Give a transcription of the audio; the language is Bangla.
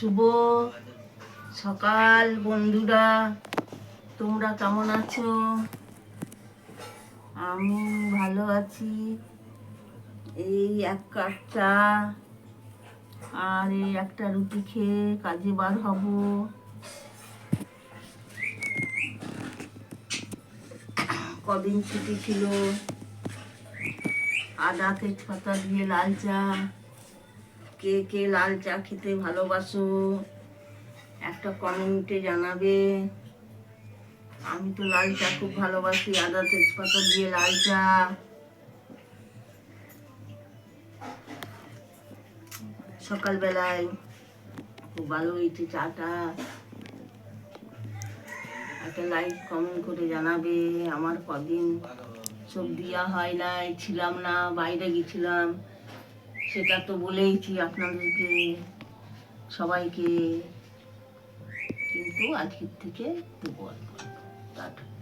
শুভ সকাল বন্ধুরা। তোমরা কেমন আছো? আমি ভালো আছি। এই এক কাপ চা আর এই একটা রুটি খেয়ে কাজে বার হব। কদিন ছুটি ছিল। আদা তেজপাতা দিয়ে লাল চা। কে কে লাল চা খেতে ভালোবাসো? একটা কমেন্টে জানাবে। আমি তো লাল চা খুব ভালোবাসি, আদা তেজপাতা দিয়ে লাল চা। সকালবেলায় খুব ভালো হয়েছে চাটা। একটা লাইক কমেন্ট করে জানাবে, আমার কদিন সব দেওয়া হয় নাই, ছিলাম না, বাইরে গেছিলাম। সেটা তো বলেইছি আপনাদেরকে সবাইকে। কিন্তু আজকের থেকে আর টাটা।